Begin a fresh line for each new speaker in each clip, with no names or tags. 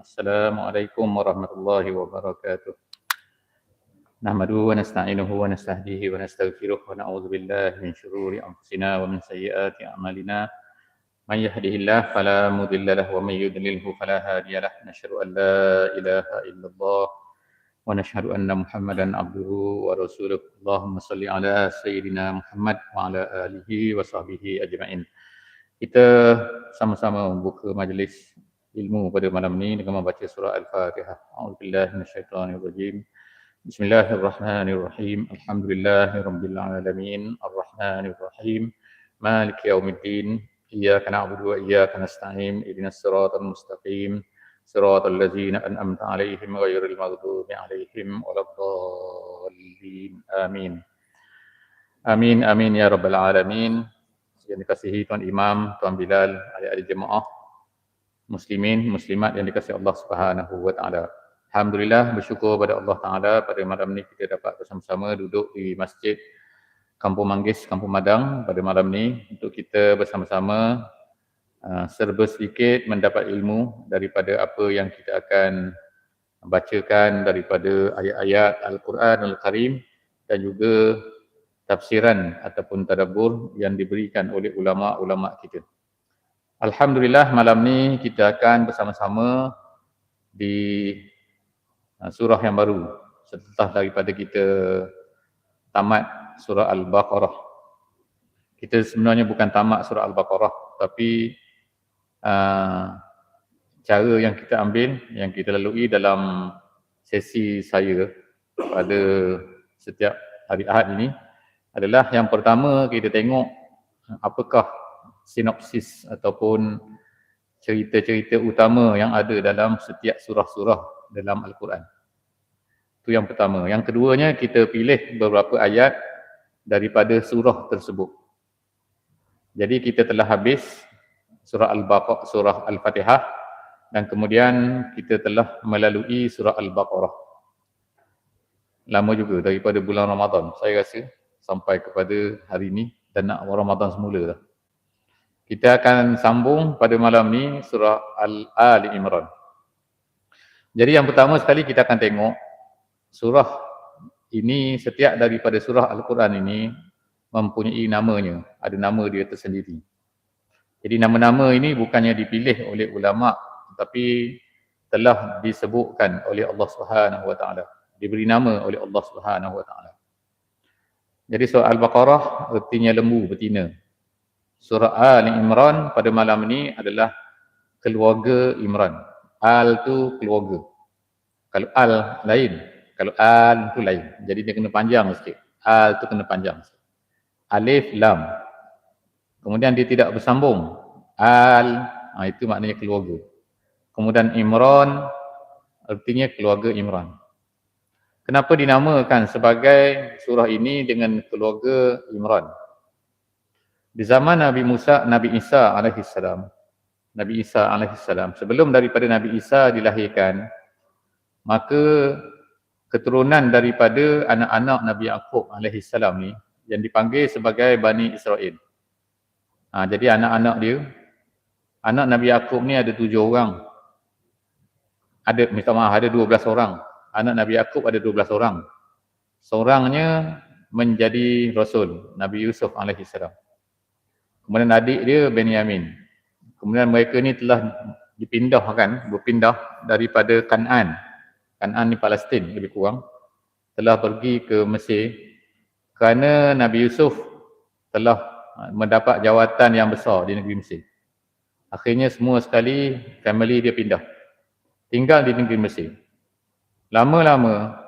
السلام عليكم ورحمة الله وبركاته نحمده ونستعينه ونستهديه ونستغفره ونعوذ بالله من شرور أنفسنا ومن سيئات أعمالنا من يهده الله فلا مضل له ومن يضلله فلا هادي له نشهد أن لا إله إلا الله ونشهد أن محمدا عبده ورسوله اللهم صل على سيدنا محمد وعلى آله وصحبه أجمعين kita sama-sama membuka majlis ilmu pada malam ini dengan membaca surah Al-Fatihah. A'udzubillahi minasyaitonirrajim. Bismillahirrahmanirrahim. Alhamdulillahirabbil alamin. Arrahmanirrahim. Maliki yaumiddin. Iyyaka na'budu wa iyyaka nasta'in. Ihdinas siratal mustaqim. Siratal ladzina an'amta 'alaihim ghairil maghdubi 'alaihim waladdallin. Amin. Amin amin ya rabbal alamin yang dikasihi Tuan Imam, Tuan Bilal, adik-adik jemaah, muslimin, muslimat yang dikasihi Allah Subhanahu wa taala. Alhamdulillah bersyukur pada Allah Taala pada malam ini kita dapat bersama-sama duduk di Masjid Kampung Manggis, Kampung Madang pada malam ini untuk kita bersama-sama uh, serba sedikit mendapat ilmu daripada apa yang kita akan bacakan daripada ayat-ayat Al-Quran Al-Karim dan juga tafsiran ataupun tadabbur yang diberikan oleh ulama-ulama kita. Alhamdulillah malam ni kita akan bersama-sama di uh, surah yang baru setelah daripada kita tamat surah Al-Baqarah. Kita sebenarnya bukan tamat surah Al-Baqarah tapi uh, cara yang kita ambil, yang kita lalui dalam sesi saya pada setiap hari Ahad ini adalah yang pertama kita tengok apakah sinopsis ataupun cerita-cerita utama yang ada dalam setiap surah-surah dalam Al-Quran. Itu yang pertama. Yang keduanya kita pilih beberapa ayat daripada surah tersebut. Jadi kita telah habis surah Al-Baqarah, surah Al-Fatihah dan kemudian kita telah melalui surah Al-Baqarah. Lama juga daripada bulan Ramadan. Saya rasa sampai kepada hari ini dan nak Ramadan semula dah. Kita akan sambung pada malam ni surah Al-Ali Imran. Jadi yang pertama sekali kita akan tengok surah ini setiap daripada surah Al-Quran ini mempunyai namanya, ada nama dia tersendiri. Jadi nama-nama ini bukannya dipilih oleh ulama tetapi telah disebutkan oleh Allah Subhanahu Wa Taala, diberi nama oleh Allah Subhanahu Wa Taala. Jadi surah Al-Baqarah artinya lembu betina. Surah Al Imran pada malam ini adalah keluarga Imran. Al tu keluarga. Kalau Al lain, kalau Al tu lain. Jadi dia kena panjang sikit. Al tu kena panjang. Alif Lam. Kemudian dia tidak bersambung. Al, ha, itu maknanya keluarga. Kemudian Imran artinya keluarga Imran. Kenapa dinamakan sebagai surah ini dengan keluarga Imran? Di zaman Nabi Musa, Nabi Isa alaihi salam, Nabi Isa alaihi salam, sebelum daripada Nabi Isa dilahirkan, maka keturunan daripada anak-anak Nabi Yaqub alaihi salam ni yang dipanggil sebagai Bani Israel. Ha, jadi anak-anak dia, anak Nabi Yaqub ni ada tujuh orang. Ada, minta maaf, ada dua belas orang anak Nabi Yaakob ada 12 orang. Seorangnya menjadi Rasul, Nabi Yusuf alaihi salam. Kemudian adik dia Benyamin. Kemudian mereka ni telah dipindahkan, berpindah daripada Kanan. Kanan ni Palestin lebih kurang. Telah pergi ke Mesir kerana Nabi Yusuf telah mendapat jawatan yang besar di negeri Mesir. Akhirnya semua sekali family dia pindah. Tinggal di negeri Mesir. Lama-lama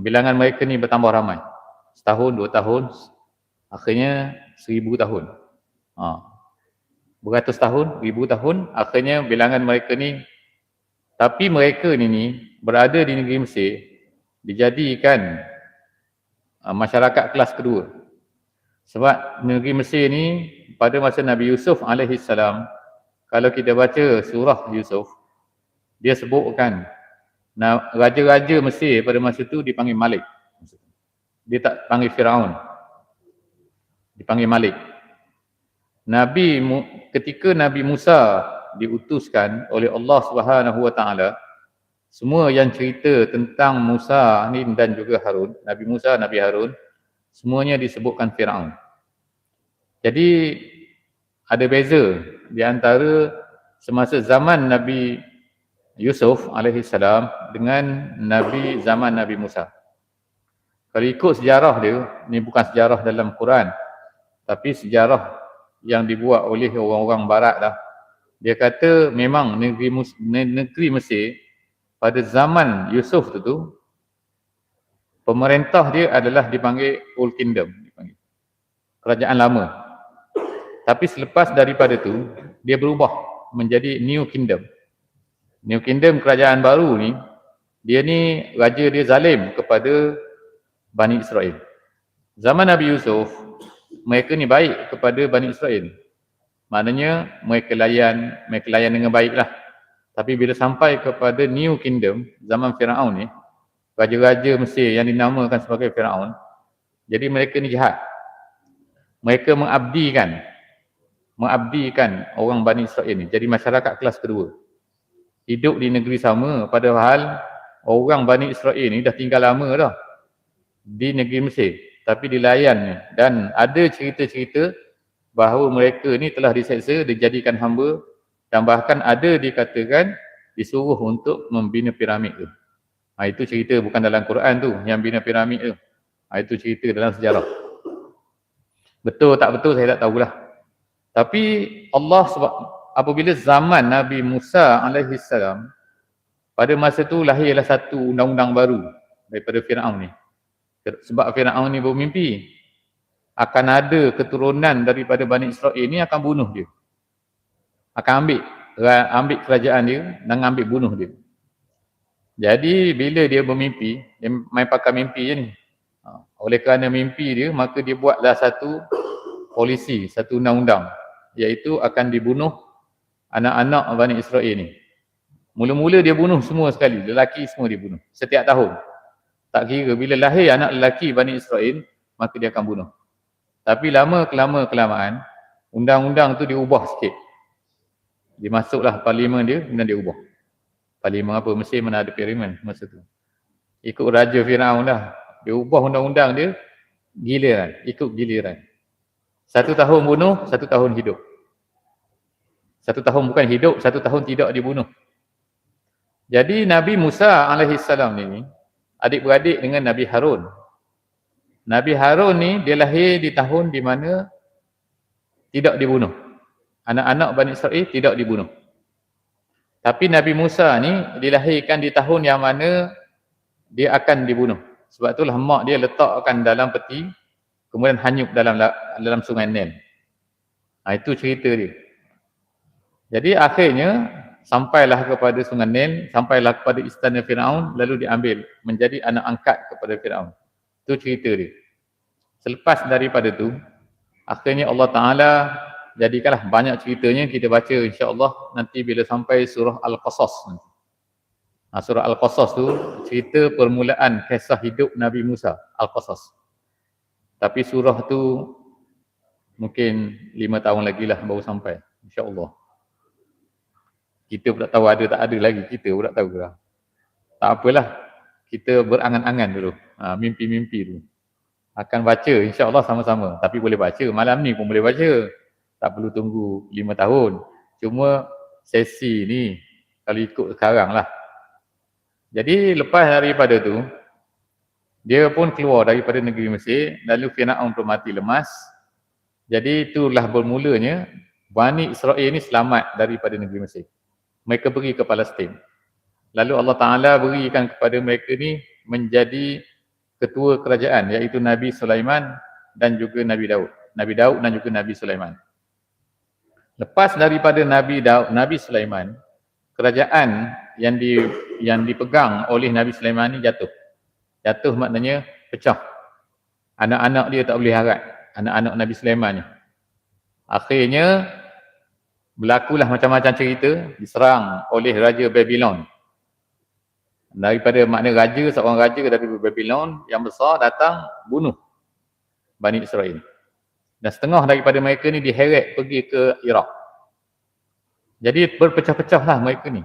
bilangan mereka ni bertambah ramai. Setahun, dua tahun, akhirnya seribu tahun. Ha. Beratus tahun, ribu tahun, akhirnya bilangan mereka ni tapi mereka ni, ni berada di negeri Mesir dijadikan masyarakat kelas kedua. Sebab negeri Mesir ni pada masa Nabi Yusuf alaihi salam kalau kita baca surah Yusuf dia sebutkan Nah, raja-raja Mesir pada masa itu dipanggil Malik. Dia tak panggil Firaun. Dipanggil Malik. Nabi ketika Nabi Musa diutuskan oleh Allah Subhanahu Wa Taala semua yang cerita tentang Musa ni dan juga Harun, Nabi Musa, Nabi Harun, semuanya disebutkan Firaun. Jadi ada beza di antara semasa zaman Nabi Yusuf alaihi salam dengan Nabi zaman Nabi Musa. Kalau ikut sejarah dia, ni bukan sejarah dalam Quran, tapi sejarah yang dibuat oleh orang-orang barat lah. Dia kata memang negeri, negeri Mesir pada zaman Yusuf tu tu pemerintah dia adalah dipanggil Old Kingdom dipanggil. kerajaan lama tapi selepas daripada tu dia berubah menjadi New Kingdom New Kingdom kerajaan baru ni dia ni raja dia zalim kepada Bani Israel zaman Nabi Yusuf mereka ni baik kepada Bani Israel maknanya mereka layan mereka layan dengan baiklah tapi bila sampai kepada New Kingdom, zaman Fir'aun ni, raja-raja Mesir yang dinamakan sebagai Fir'aun, jadi mereka ni jahat. Mereka mengabdikan, mengabdikan orang Bani Israel ni, jadi masyarakat kelas kedua. Hidup di negeri sama, padahal orang Bani Israel ni dah tinggal lama dah di negeri Mesir. Tapi dilayan ni. Dan ada cerita-cerita bahawa mereka ni telah diseksa, dijadikan hamba dan bahkan ada dikatakan disuruh untuk membina piramid tu. Ha, itu cerita bukan dalam Quran tu yang bina piramid tu. Ha, itu cerita dalam sejarah. Betul tak betul saya tak tahulah. Tapi Allah sebab apabila zaman Nabi Musa alaihi salam pada masa tu lahirlah satu undang-undang baru daripada Firaun ni. Sebab Firaun ni bermimpi akan ada keturunan daripada Bani Israel ni akan bunuh dia akan ambil ambil kerajaan dia dan ambil bunuh dia. Jadi bila dia bermimpi, dia main pakai mimpi je ni. Ha, oleh kerana mimpi dia, maka dia buatlah satu polisi, satu undang-undang iaitu akan dibunuh anak-anak Bani Israel ni. Mula-mula dia bunuh semua sekali, lelaki semua dia bunuh setiap tahun. Tak kira bila lahir anak lelaki Bani Israel, maka dia akan bunuh. Tapi lama kelama kelamaan, undang-undang tu diubah sikit. Dia masuklah parlimen dia, kemudian dia ubah. Parlimen apa? Mesir mana ada parlimen masa tu. Ikut Raja Fir'aun lah. Dia ubah undang-undang dia, giliran. Ikut giliran. Satu tahun bunuh, satu tahun hidup. Satu tahun bukan hidup, satu tahun tidak dibunuh. Jadi Nabi Musa AS ni, adik-beradik dengan Nabi Harun. Nabi Harun ni, dia lahir di tahun di mana tidak dibunuh anak-anak Bani Israel tidak dibunuh. Tapi Nabi Musa ni dilahirkan di tahun yang mana dia akan dibunuh. Sebab itulah mak dia letakkan dalam peti kemudian hanyut dalam dalam sungai Nil. Ha, itu cerita dia. Jadi akhirnya sampailah kepada sungai Nil, sampailah kepada istana Firaun lalu diambil menjadi anak angkat kepada Firaun. Itu cerita dia. Selepas daripada tu akhirnya Allah Taala jadikanlah banyak ceritanya kita baca insya-Allah nanti bila sampai surah Al-Qasas nanti. Ha, surah Al-Qasas tu cerita permulaan kisah hidup Nabi Musa, Al-Qasas. Tapi surah tu mungkin lima tahun lagi lah baru sampai insya-Allah. Kita pun tak tahu ada tak ada lagi kita pun tak tahu lah. Tak apalah. Kita berangan-angan dulu. Ha, mimpi-mimpi dulu. Akan baca insya-Allah sama-sama. Tapi boleh baca malam ni pun boleh baca tak perlu tunggu lima tahun. Cuma sesi ni kalau ikut sekarang lah. Jadi lepas daripada tu, dia pun keluar daripada negeri Mesir, lalu Fir'aun pun mati lemas. Jadi itulah bermulanya Bani Israel ni selamat daripada negeri Mesir. Mereka pergi ke Palestin. Lalu Allah Ta'ala berikan kepada mereka ni menjadi ketua kerajaan iaitu Nabi Sulaiman dan juga Nabi Daud. Nabi Daud dan juga Nabi Sulaiman. Lepas daripada Nabi Daud, Nabi Sulaiman, kerajaan yang di yang dipegang oleh Nabi Sulaiman ni jatuh. Jatuh maknanya pecah. Anak-anak dia tak boleh harap. Anak-anak Nabi Sulaiman ni. Akhirnya berlakulah macam-macam cerita diserang oleh Raja Babylon. Daripada makna raja, seorang raja dari Babylon yang besar datang bunuh Bani Israel. Dan setengah daripada mereka ni diheret pergi ke Iraq. Jadi berpecah-pecahlah mereka ni.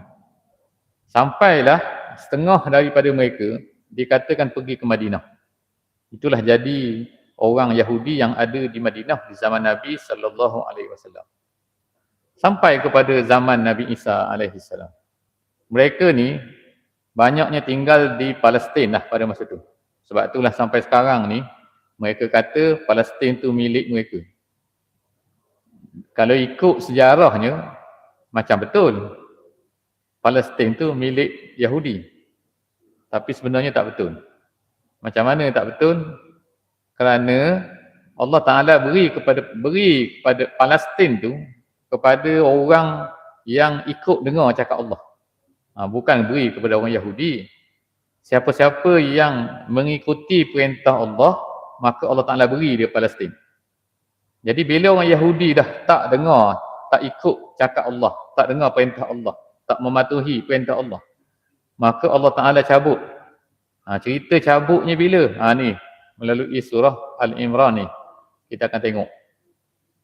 Sampailah setengah daripada mereka dikatakan pergi ke Madinah. Itulah jadi orang Yahudi yang ada di Madinah di zaman Nabi sallallahu alaihi wasallam. Sampai kepada zaman Nabi Isa alaihi salam. Mereka ni banyaknya tinggal di Palestin lah pada masa tu. Sebab itulah sampai sekarang ni mereka kata Palestin tu milik mereka. Kalau ikut sejarahnya macam betul. Palestin tu milik Yahudi. Tapi sebenarnya tak betul. Macam mana tak betul? Kerana Allah Taala beri kepada beri kepada Palestin tu kepada orang yang ikut dengar cakap Allah. Ha, bukan beri kepada orang Yahudi. Siapa-siapa yang mengikuti perintah Allah, maka Allah Ta'ala beri dia Palestin. Jadi bila orang Yahudi dah tak dengar, tak ikut cakap Allah, tak dengar perintah Allah, tak mematuhi perintah Allah, maka Allah Ta'ala cabut. Ha, cerita cabutnya bila? Ha, ni, melalui surah Al-Imran ni. Kita akan tengok.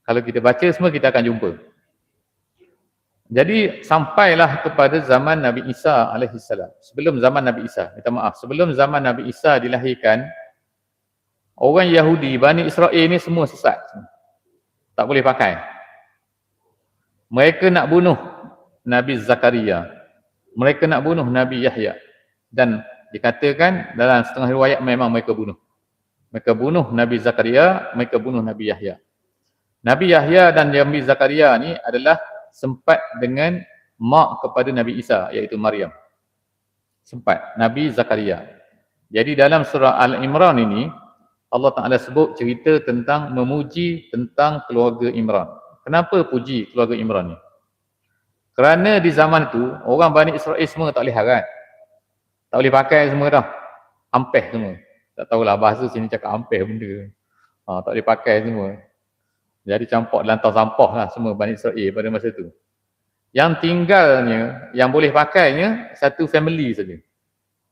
Kalau kita baca semua, kita akan jumpa. Jadi sampailah kepada zaman Nabi Isa alaihissalam. Sebelum zaman Nabi Isa, minta maaf. Sebelum zaman Nabi Isa dilahirkan, orang Yahudi, Bani Israel ni semua sesat. Tak boleh pakai. Mereka nak bunuh Nabi Zakaria. Mereka nak bunuh Nabi Yahya. Dan dikatakan dalam setengah riwayat memang mereka bunuh. Mereka bunuh Nabi Zakaria, mereka bunuh Nabi Yahya. Nabi Yahya dan Nabi Zakaria ni adalah sempat dengan mak kepada Nabi Isa iaitu Maryam. Sempat Nabi Zakaria. Jadi dalam surah Al-Imran ini Allah Taala sebut cerita tentang memuji tentang keluarga Imran. Kenapa puji keluarga Imran ni? Kerana di zaman itu orang Bani Israel semua tak boleh harat. Tak boleh pakai semua dah. Ampeh semua. Tak tahulah bahasa sini cakap ampeh benda. Ha, tak boleh pakai semua. Jadi campak dalam tong sampah lah semua Bani Israel pada masa itu. Yang tinggalnya, yang boleh pakainya, satu family saja.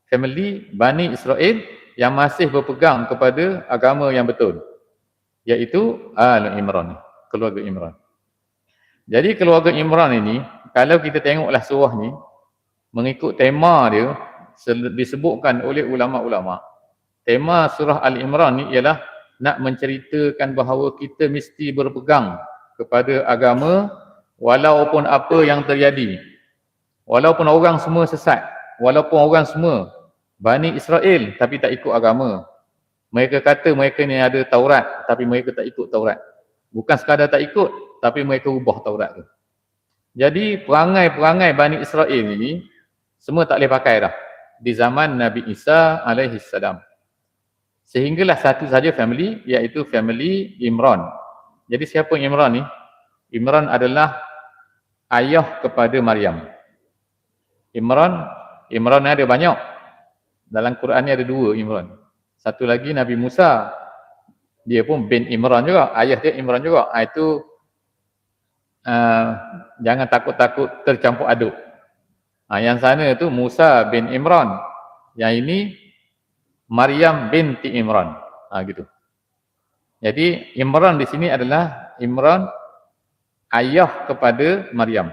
Family Bani Israel yang masih berpegang kepada agama yang betul. Iaitu Al-Imran, keluarga Imran. Jadi keluarga Imran ini, kalau kita tengoklah surah ni, mengikut tema dia, disebutkan oleh ulama-ulama. Tema surah Al-Imran ni ialah nak menceritakan bahawa kita mesti berpegang kepada agama walaupun apa yang terjadi. Walaupun orang semua sesat, walaupun orang semua Bani Israel tapi tak ikut agama. Mereka kata mereka ni ada Taurat tapi mereka tak ikut Taurat. Bukan sekadar tak ikut tapi mereka ubah Taurat tu. Jadi perangai-perangai Bani Israel ni semua tak boleh pakai dah di zaman Nabi Isa alaihi salam. Sehinggalah satu saja family iaitu family Imran. Jadi siapa Imran ni? Imran adalah ayah kepada Maryam. Imran, Imran ada banyak. Dalam Quran ni ada dua Imran. Satu lagi Nabi Musa. Dia pun bin Imran juga. Ayah dia Imran juga. Ha, itu uh, jangan takut-takut tercampur aduk. Ha, yang sana tu Musa bin Imran. Yang ini Maryam binti Imran. Ha, gitu. Jadi Imran di sini adalah Imran ayah kepada Maryam.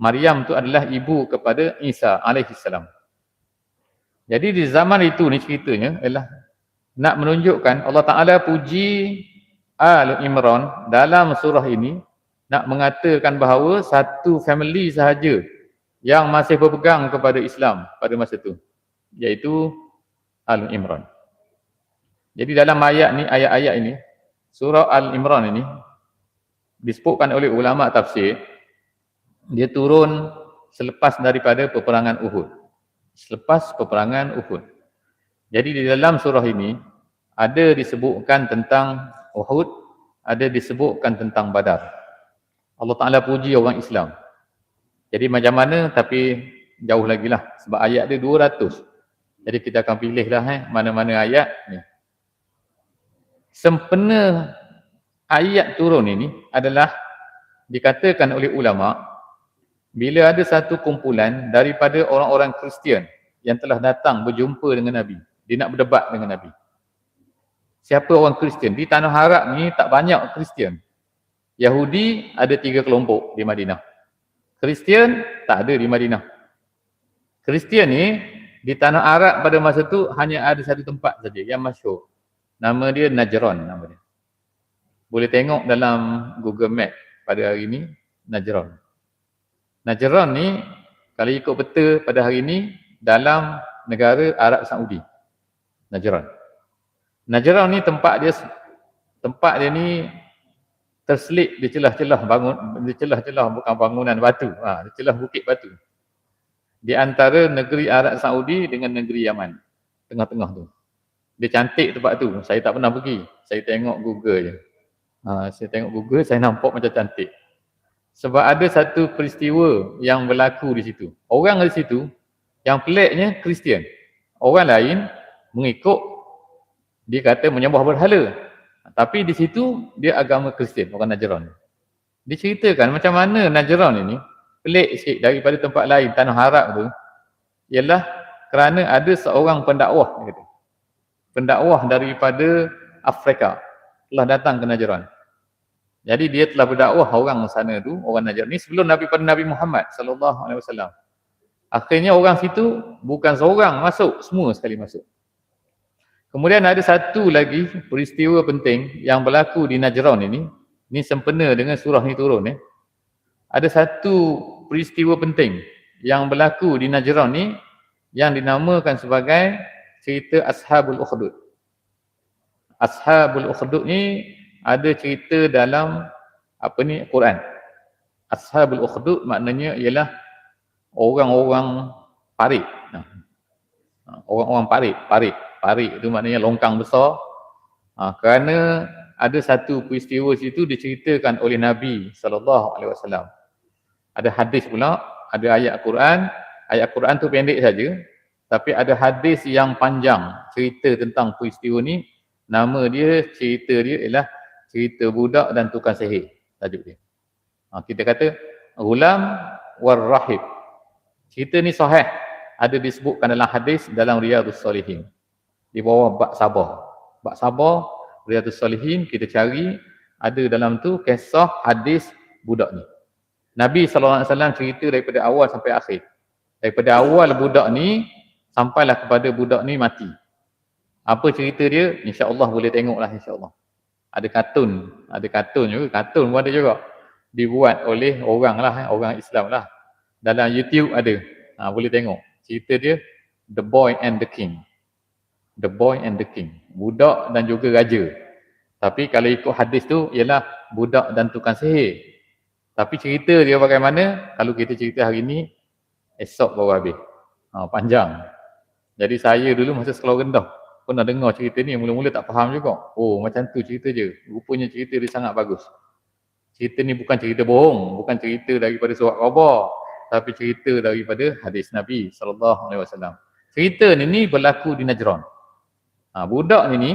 Maryam tu adalah ibu kepada Isa alaihi salam. Jadi di zaman itu ni ceritanya adalah nak menunjukkan Allah Taala puji Al Imran dalam surah ini nak mengatakan bahawa satu family sahaja yang masih berpegang kepada Islam pada masa itu iaitu Al-Imran. Jadi dalam ayat ni, ayat-ayat ini, surah Al-Imran ini disebutkan oleh ulama tafsir, dia turun selepas daripada peperangan Uhud. Selepas peperangan Uhud. Jadi di dalam surah ini ada disebutkan tentang Uhud, ada disebutkan tentang Badar. Allah Taala puji orang Islam. Jadi macam mana tapi jauh lagi lah sebab ayat dia 200. Jadi kita akan pilihlah eh, mana-mana ayat ni. Sempena ayat turun ini adalah dikatakan oleh ulama bila ada satu kumpulan daripada orang-orang Kristian yang telah datang berjumpa dengan Nabi. Dia nak berdebat dengan Nabi. Siapa orang Kristian? Di Tanah Harap ni tak banyak Kristian. Yahudi ada tiga kelompok di Madinah. Kristian tak ada di Madinah. Kristian ni di tanah Arab pada masa tu hanya ada satu tempat saja yang masyhur. Nama dia Najran nama dia. Boleh tengok dalam Google Map pada hari ini Najran. Najran ni kalau ikut peta pada hari ini dalam negara Arab Saudi. Najran. Najran ni tempat dia tempat dia ni terselip di celah-celah bangun di celah-celah bukan bangunan batu ha, di celah bukit batu di antara negeri Arab Saudi dengan negeri Yaman. Tengah-tengah tu. Dia cantik tempat tu. Saya tak pernah pergi. Saya tengok Google je. Ha, saya tengok Google saya nampak macam cantik. Sebab ada satu peristiwa yang berlaku di situ. Orang di situ yang peliknya Kristian orang lain mengikut. Dia kata menyembah berhala. Tapi di situ dia agama Kristian, orang Najran. Diceritakan macam mana Najran ini pelik sikit daripada tempat lain tanah Arab tu ialah kerana ada seorang pendakwah dia kata. Pendakwah daripada Afrika telah datang ke Najran. Jadi dia telah berdakwah orang sana tu, orang Najran ni sebelum Nabi pada Nabi Muhammad sallallahu alaihi wasallam. Akhirnya orang situ bukan seorang masuk, semua sekali masuk. Kemudian ada satu lagi peristiwa penting yang berlaku di Najran ini. Ini sempena dengan surah ni turun. Eh. Ada satu peristiwa penting yang berlaku di Najran ni yang dinamakan sebagai cerita Ashabul Ukhdud. Ashabul Ukhdud ni ada cerita dalam apa ni Quran. Ashabul Ukhdud maknanya ialah orang-orang parit. Orang-orang parit, parit parik itu maknanya longkang besar ha, kerana ada satu peristiwa situ diceritakan oleh Nabi sallallahu alaihi wasallam. Ada hadis pula, ada ayat Quran, ayat Quran tu pendek saja tapi ada hadis yang panjang cerita tentang peristiwa ni nama dia cerita dia ialah cerita budak dan tukang sihir tajuk dia. Ha, kita kata Ghulam war Rahib. Cerita ni sahih ada disebutkan dalam hadis dalam Riyadhus Salihin di bawah bab sabar. Bab sabar, Riyadhus Salihin kita cari ada dalam tu kisah hadis budak ni. Nabi SAW cerita daripada awal sampai akhir. Daripada awal budak ni sampailah kepada budak ni mati. Apa cerita dia? InsyaAllah boleh tengoklah insyaAllah. Ada kartun, ada kartun juga. Kartun pun ada juga. Dibuat oleh orang lah, eh, orang Islam lah. Dalam YouTube ada. Ha, boleh tengok. Cerita dia The Boy and the King the boy and the king. Budak dan juga raja. Tapi kalau ikut hadis tu ialah budak dan tukang sihir. Tapi cerita dia bagaimana? Kalau kita cerita hari ni, esok baru habis. Ha, panjang. Jadi saya dulu masa sekolah rendah, pernah dengar cerita ni, mula-mula tak faham juga. Oh macam tu cerita je. Rupanya cerita dia sangat bagus. Cerita ni bukan cerita bohong, bukan cerita daripada surat khabar, tapi cerita daripada hadis Nabi SAW. Cerita ni, ni berlaku di Najran. Ha, budak ni ni,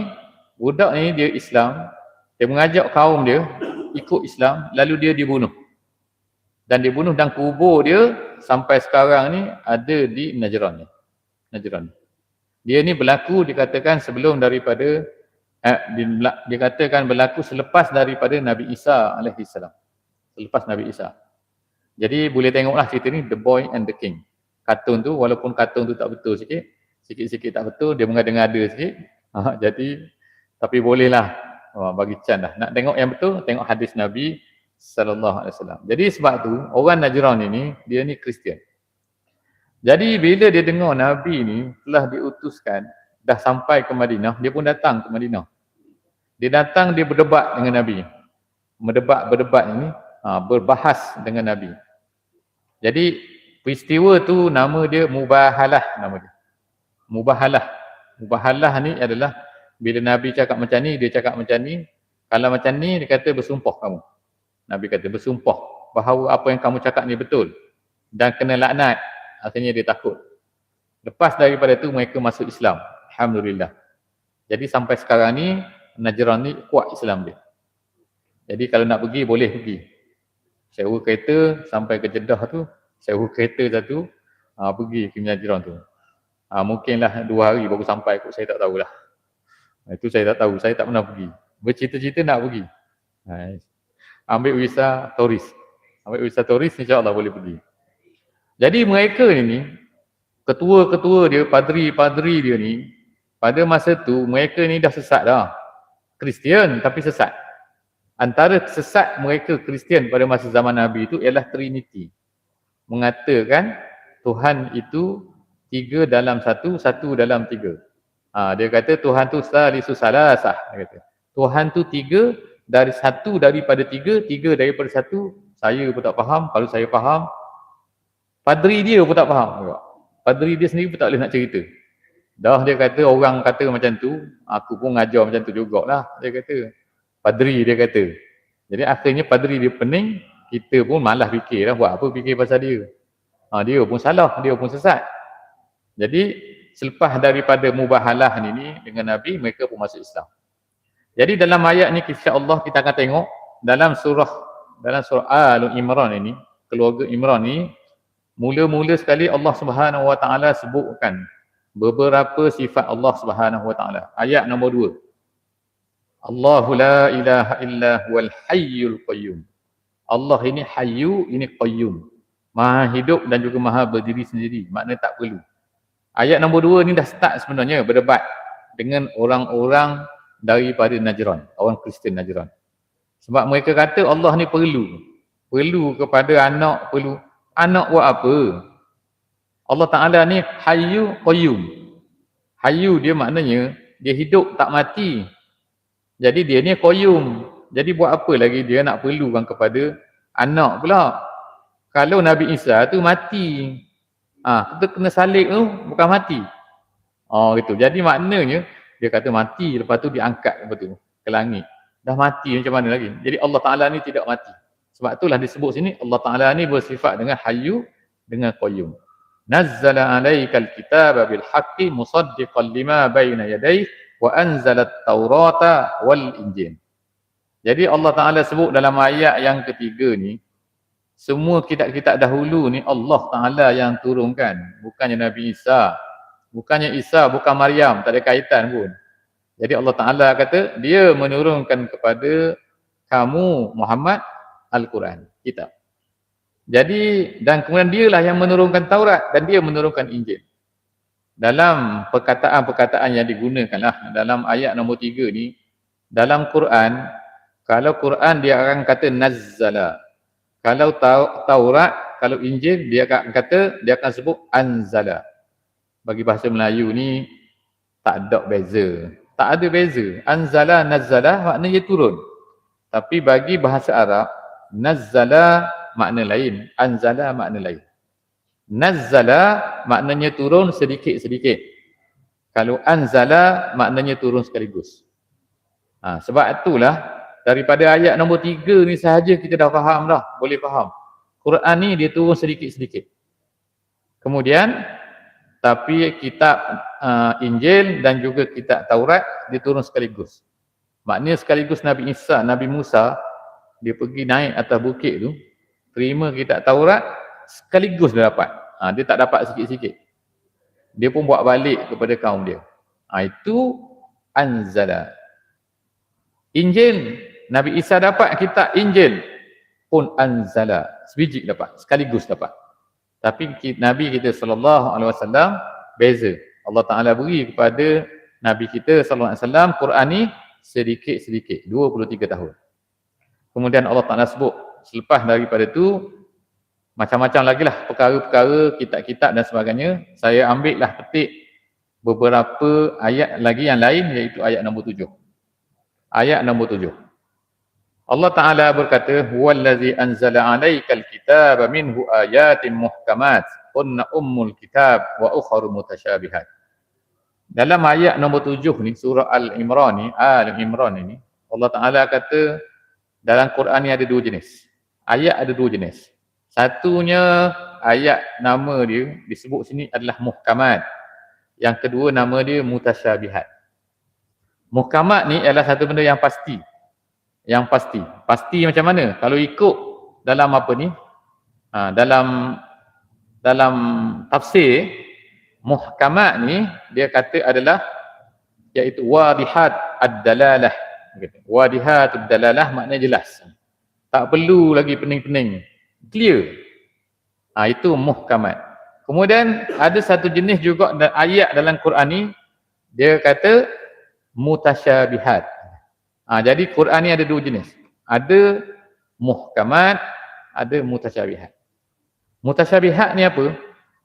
budak ni dia Islam, dia mengajak kaum dia ikut Islam, lalu dia dibunuh. Dan dibunuh dan kubur dia sampai sekarang ni ada di Najran ni. Najran. Dia ni berlaku dikatakan sebelum daripada eh, dikatakan berlaku selepas daripada Nabi Isa alaihi salam. Selepas Nabi Isa. Jadi boleh tengoklah cerita ni The Boy and the King. Kartun tu walaupun kartun tu tak betul sikit, sikit-sikit tak betul, dia mengada-ngada sikit. Jadi, tapi bolehlah bagi Chan lah. Nak tengok yang betul, tengok hadis Nabi Sallallahu Alaihi Wasallam. Jadi sebab tu, orang Najran ini, dia ni Kristian. Jadi bila dia dengar Nabi ni telah diutuskan, dah sampai ke Madinah, dia pun datang ke Madinah. Dia datang, dia berdebat dengan Nabi. Berdebat-berdebat ini, ha, berbahas dengan Nabi. Jadi peristiwa tu nama dia Mubahalah nama dia mubahalah. Mubahalah ni adalah bila Nabi cakap macam ni, dia cakap macam ni. Kalau macam ni, dia kata bersumpah kamu. Nabi kata bersumpah bahawa apa yang kamu cakap ni betul. Dan kena laknat. Akhirnya dia takut. Lepas daripada tu mereka masuk Islam. Alhamdulillah. Jadi sampai sekarang ni, Najran ni kuat Islam dia. Jadi kalau nak pergi, boleh pergi. Sewa kereta sampai ke Jeddah tu, sewa kereta satu, ha, pergi ke Najran tu. Ha, mungkinlah dua hari baru sampai kot, saya tak tahulah. Itu saya tak tahu, saya tak pernah pergi. Bercita-cita nak pergi. Ha, ambil visa turis. Ambil visa turis insya-Allah boleh pergi. Jadi mereka ni ketua-ketua dia, padri-padri dia ni pada masa tu mereka ni dah sesat dah. Kristian tapi sesat. Antara sesat mereka Kristian pada masa zaman Nabi itu ialah Trinity. Mengatakan Tuhan itu tiga dalam satu, satu dalam tiga. Ha, dia kata Tuhan tu salisu salasah. Dia kata. Tuhan tu tiga dari satu daripada tiga, tiga daripada satu. Saya pun tak faham. Kalau saya faham, padri dia pun tak faham. Padri dia sendiri pun tak boleh nak cerita. Dah dia kata orang kata macam tu, aku pun ngajar macam tu jugalah. Dia kata, padri dia kata. Jadi akhirnya padri dia pening, kita pun malah fikir buat apa fikir pasal dia. Ha, dia pun salah, dia pun sesat. Jadi selepas daripada mubahalah ni dengan Nabi, mereka pun masuk Islam. Jadi dalam ayat ni kisah Allah kita akan tengok dalam surah dalam surah Al Imran ini, keluarga Imran ni mula-mula sekali Allah Subhanahu Wa Taala sebutkan beberapa sifat Allah Subhanahu Wa Taala. Ayat nombor dua. Allahu la ilaha illa huwal hayyul qayyum. Allah ini hayyu, ini qayyum. Maha hidup dan juga maha berdiri sendiri. Makna tak perlu. Ayat nombor dua ni dah start sebenarnya berdebat dengan orang-orang daripada Najran. Orang Kristian Najran. Sebab mereka kata Allah ni perlu. Perlu kepada anak, perlu. Anak buat apa? Allah Ta'ala ni hayu qayyum. Hayu dia maknanya dia hidup tak mati. Jadi dia ni qayyum. Jadi buat apa lagi dia nak perlukan kepada anak pula. Kalau Nabi Isa tu mati. Ah, ha, kita kena salib tu bukan mati. Oh gitu. Jadi maknanya dia kata mati lepas tu diangkat lepas tu ke langit. Dah mati macam mana lagi? Jadi Allah Taala ni tidak mati. Sebab itulah disebut sini Allah Taala ni bersifat dengan hayu dengan qayyum nazzala alaikal kitaba bil haqqi musaddiqan lima baina yadayhi wa anzala at-taurata wal injil. Jadi Allah Taala sebut dalam ayat yang ketiga ni semua kitab-kitab dahulu ni Allah Taala yang turunkan, bukannya Nabi Isa. Bukannya Isa, bukan Maryam, tak ada kaitan pun. Jadi Allah Taala kata dia menurunkan kepada kamu Muhammad Al-Quran, kitab. Jadi dan kemudian dialah yang menurunkan Taurat dan dia menurunkan Injil. Dalam perkataan-perkataan yang digunakan lah dalam ayat nombor tiga ni dalam Quran kalau Quran dia akan kata nazzala. Kalau Taurat, kalau Injil dia akan kata dia akan sebut anzala. Bagi bahasa Melayu ni tak ada beza. Tak ada beza. Anzala nazzala maknanya turun. Tapi bagi bahasa Arab nazzala makna lain, anzala makna lain. Nazzala maknanya turun sedikit-sedikit. Kalau anzala maknanya turun sekaligus. Ha, sebab itulah daripada ayat nombor tiga ni sahaja kita dah faham dah, boleh faham. Quran ni dia turun sedikit-sedikit. Kemudian tapi kitab uh, Injil dan juga kitab Taurat dia turun sekaligus. Maknanya sekaligus Nabi Isa, Nabi Musa dia pergi naik atas bukit tu, terima kitab Taurat sekaligus dia dapat. Ha, dia tak dapat sikit-sikit. Dia pun buat balik kepada kaum dia. Ha, itu anzala. Injil, Nabi Isa dapat kitab Injil pun anzala. Sebiji dapat, sekaligus dapat. Tapi Nabi kita sallallahu alaihi wasallam beza. Allah Taala beri kepada Nabi kita sallallahu alaihi wasallam Quran ni sedikit-sedikit, 23 tahun. Kemudian Allah Taala sebut selepas daripada itu macam-macam lagi lah perkara-perkara, kitab-kitab dan sebagainya. Saya ambil lah petik beberapa ayat lagi yang lain iaitu ayat nombor tujuh. Ayat nombor tujuh. Allah Ta'ala berkata, Huwallazi anzala alaikal kitab minhu ayatim muhkamat kunna ummul kitab wa ukharu mutasyabihat. Dalam ayat nombor tujuh ni, surah Al-Imran ni, Al-Imran ni, Allah Ta'ala kata, dalam Quran ni ada dua jenis ayat ada dua jenis. Satunya ayat nama dia disebut sini adalah muhkamat. Yang kedua nama dia mutasyabihat. Muhkamat ni adalah satu benda yang pasti. Yang pasti. Pasti macam mana? Kalau ikut dalam apa ni? Ha, dalam dalam tafsir muhkamat ni dia kata adalah iaitu wadihat ad-dalalah. Wadihat ad-dalalah maknanya jelas. Tak perlu lagi pening-pening. Clear. Ha, itu muhkamat. Kemudian ada satu jenis juga ayat dalam Quran ni dia kata mutasyabihat. Ha, jadi Quran ni ada dua jenis. Ada muhkamat, ada mutasyabihat. Mutasyabihat ni apa?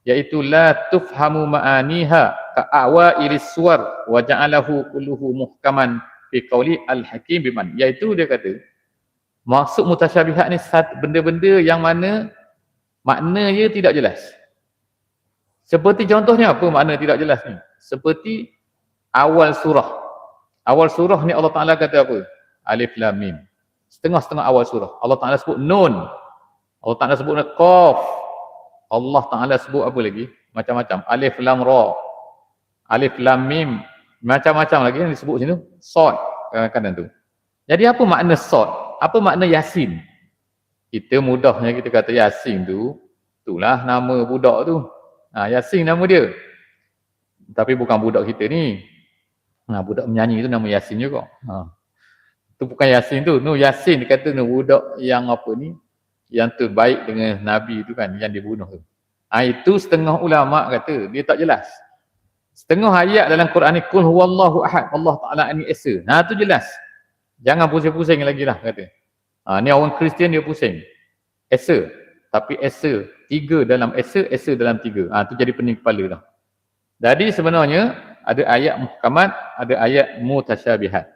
Iaitu la tufhamu ma'aniha ka'awa ilis suwar wa ja'alahu kulluhu muhkaman fi qawli al-hakim biman. Iaitu dia kata, maksud mutasyabihat ni benda-benda yang mana maknanya tidak jelas. Seperti contohnya apa makna tidak jelas ni? Seperti awal surah. Awal surah ni Allah Ta'ala kata apa? Alif Lam Mim. Setengah-setengah awal surah. Allah Ta'ala sebut Nun. Allah Ta'ala sebut Qaf. Allah Ta'ala sebut apa lagi? Macam-macam. Alif Lam Ra. Alif Lam Mim. Macam-macam lagi yang disebut sini. Sod. Kadang-kadang tu. Jadi apa makna Sod? Apa makna Yasin? Kita mudahnya kita kata Yasin tu. Itulah nama budak tu. Ha, Yasin nama dia. Tapi bukan budak kita ni. Ha, budak menyanyi tu nama Yasin juga. Ha. Tu bukan Yasin tu. No, Yasin dia kata no, budak yang apa ni. Yang terbaik dengan Nabi tu kan. Yang dibunuh tu. Ha, itu setengah ulama kata. Dia tak jelas. Setengah ayat dalam Quran ni. Kul huwallahu ahad. Allah Ta'ala ni esa. Ha, tu jelas. Jangan pusing-pusing lagi lah kata. Ha, ni orang Kristian dia pusing. Esa. Tapi esa tiga dalam esa, esa dalam tiga. Ha, tu jadi pening kepala dah. Jadi sebenarnya ada ayat muhkamat, ada ayat mutasyabihat.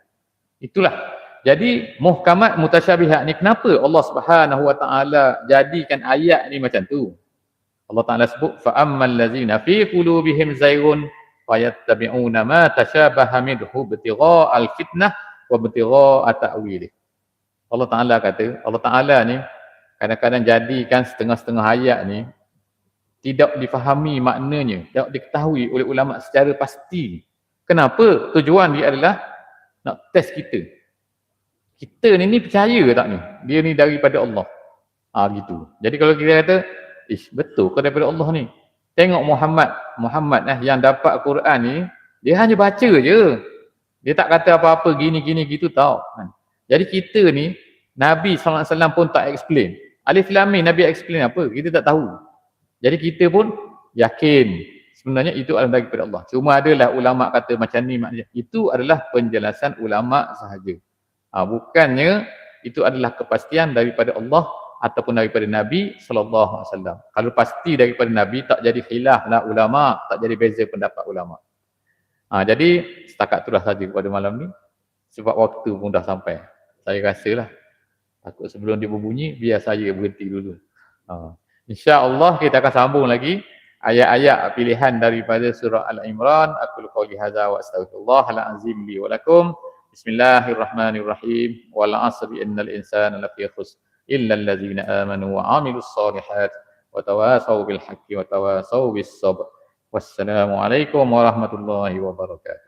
Itulah. Jadi muhkamat mutasyabihat ni kenapa Allah Subhanahu Wa Taala jadikan ayat ni macam tu? Allah Taala sebut fa ammal ladzina fi qulubihim zaygun fayattabi'una ma tashabaha minhu ibtigha'al fitnah wa ibtigha'a ta'wilih. Allah Taala kata, Allah Taala ni kadang-kadang jadikan setengah-setengah ayat ni tidak difahami maknanya, tidak diketahui oleh ulama secara pasti. Kenapa? Tujuan dia adalah nak test kita. Kita ni ni percaya tak ni? Dia ni daripada Allah. Ah ha, gitu. Jadi kalau kita kata, ish betul ke daripada Allah ni? Tengok Muhammad, Muhammad eh yang dapat Quran ni, dia hanya baca je. Dia tak kata apa-apa gini gini gitu tau. Kan? Jadi kita ni Nabi SAW pun tak explain. Alif Lam Mim Nabi explain apa? Kita tak tahu. Jadi kita pun yakin sebenarnya itu adalah daripada Allah. Cuma adalah ulama kata macam ni maknanya. Itu adalah penjelasan ulama sahaja. Ha, bukannya itu adalah kepastian daripada Allah ataupun daripada Nabi sallallahu alaihi wasallam. Kalau pasti daripada Nabi tak jadi khilaf lah ulama, tak jadi beza pendapat ulama. Ha, jadi setakat itulah saja pada malam ni. Sebab waktu pun dah sampai. Saya rasalah Takut sebelum dia berbunyi, biar saya berhenti dulu. Ha. InsyaAllah kita akan sambung lagi ayat-ayat pilihan daripada surah Al-Imran. Aku lupa hadza wa astagfirullah al-azim li wa lakum. Bismillahirrahmanirrahim. Wal asri innal insana lafi khus illa allazina amanu wa amilus salihat wa tawasaw bil haqqi wa tawasaw bis sabr. Wassalamualaikum warahmatullahi wabarakatuh.